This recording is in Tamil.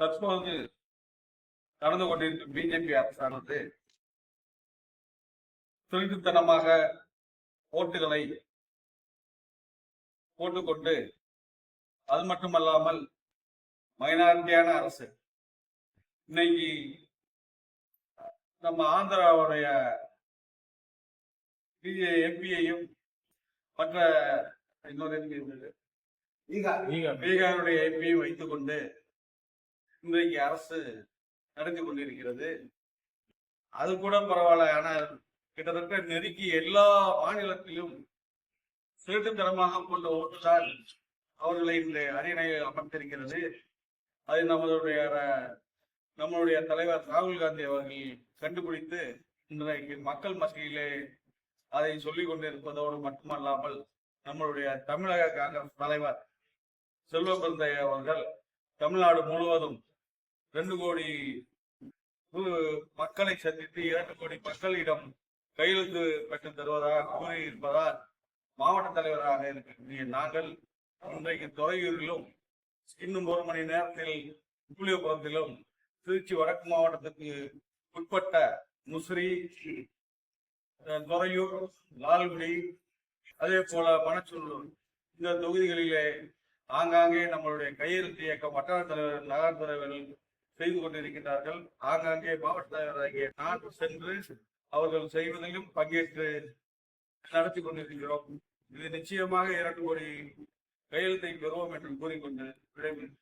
தற்போது நடந்து கொண்டிருக்கும் பிஜேபி அரசானது திருட்டுத்தனமாக ஓட்டுகளை போட்டுக்கொண்டு அது மட்டுமல்லாமல் மைனாரிட்டியான அரசு. இன்னைக்கு நம்ம ஆந்திராவுடைய எம்பியையும் மற்ற இன்னொரு. பீகாருடைய எம்பியும் வைத்துக் கொண்டு இன்றைக்கு அரசு நடத்தி கொண்டிருக்கிறது. அது கூட பரவாயில்ல. ஆனால் கிட்டத்தட்ட நெருக்கி எல்லா மாநிலத்திலும் திருட்டுத்தனமாக கொண்ட ஓட்டுதான் அவர்களை இந்த அரியணையில் அமர்த்திருக்கிறது அது நம்மளுடைய நம்மளுடைய தலைவர் ராகுல் காந்தி அவர்கள் கண்டுபிடித்து இன்றைக்கு மக்கள் மத்தியிலே அதை சொல்லிக் கொண்டிருப்பதோடு மட்டுமல்லாமல் நம்மளுடைய தமிழக காங்கிரஸ் தலைவர் செல்வ பிறந்தைய அவர்கள் தமிழ்நாடு முழுவதும் ரெண்டு கோடி மக்களை சந்தித்து இரண்டு கோடி மக்களிடம் கையெழுத்து பெற்று தருவதாக கூறியிருப்பதால் மாவட்ட தலைவராக இருக்கக்கூடிய நாங்கள் இன்றைக்கு துறையூரிலும் இன்னும் ஒரு மணி நேரத்தில் புளியபுரத்திலும் திருச்சி வடக்கு மாவட்டத்துக்கு உட்பட்ட முசிறி துறையூர் லால்குடி அதே போல பனச்சூர் இந்த தொகுதிகளிலே ஆங்காங்கே நம்மளுடைய கையெழுத்து இயக்கம் வட்டார தலைவர் நகர தலைவர்கள் செய்து கொண்டிருக்கிறார்கள் ஆங்காங்கே மாவட்ட தலைவராகிய நான் சென்று அவர்கள் செய்வதிலும் பங்கேற்று நடத்தி கொண்டிருக்கிறோம் இது நிச்சயமாக இரண்டு கோடி கையெழுத்தை பெறுவோம் என்று கூறிக்கொண்டு விடைபெறுகிறேன்.